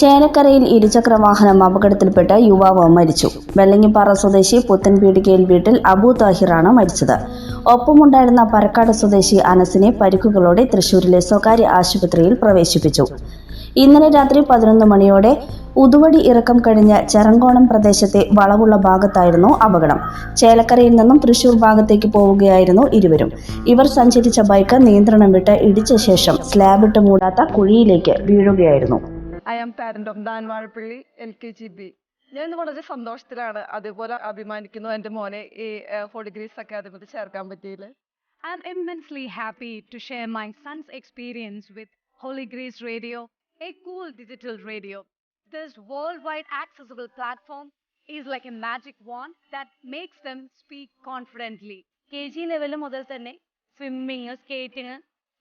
ചേലക്കരയിൽ ഇരുചക്ര വാഹനം അപകടത്തിൽപ്പെട്ട് യുവാവ് മരിച്ചു. വെള്ളങ്ങിപ്പാറ സ്വദേശി പുത്തൻപീടികയിൽ വീട്ടിൽ അബു താഹിറാണ് മരിച്ചത്. ഒപ്പമുണ്ടായിരുന്ന പരക്കാട് സ്വദേശി അനസിനെ പരിക്കുകളോടെ തൃശൂരിലെ സ്വകാര്യ ആശുപത്രിയിൽ പ്രവേശിപ്പിച്ചു. ഇന്നലെ രാത്രി പതിനൊന്ന് മണിയോടെ ഉതുവടി ഇറക്കം കഴിഞ്ഞ ചെറങ്കോണം പ്രദേശത്തെ വളവുള്ള ഭാഗത്തായിരുന്നു അപകടം. ചേലക്കരയിൽ നിന്നും തൃശൂർ ഭാഗത്തേക്ക് പോവുകയായിരുന്നു ഇരുവരും. ഇവർ സഞ്ചരിച്ച ബൈക്ക് നിയന്ത്രണം വിട്ട് ഇടിച്ച ശേഷം സ്ലാബിട്ട് മൂടാത്ത കുഴിയിലേക്ക് വീഴുകയായിരുന്നു. I am parent of Dhan Vazhappally L K G B ഞാൻ ഇന്ന് വളരെ സന്തോഷത്തിലാണ് അതുപോലെ അഭിമാനിക്കുന്നു എന്റെ മോനെ ഈ ഫോർ ഡിഗ്രീസ് അക്കാദമിയിൽ ചേർക്കാൻ പറ്റിയില്ല I'm immensely happy to share my son's experience with Holy Grace Radio, a cool digital radio. This worldwide accessible platform is like a magic wand that makes them speak confidently. K G level മുതൽ തന്നെ swimming skating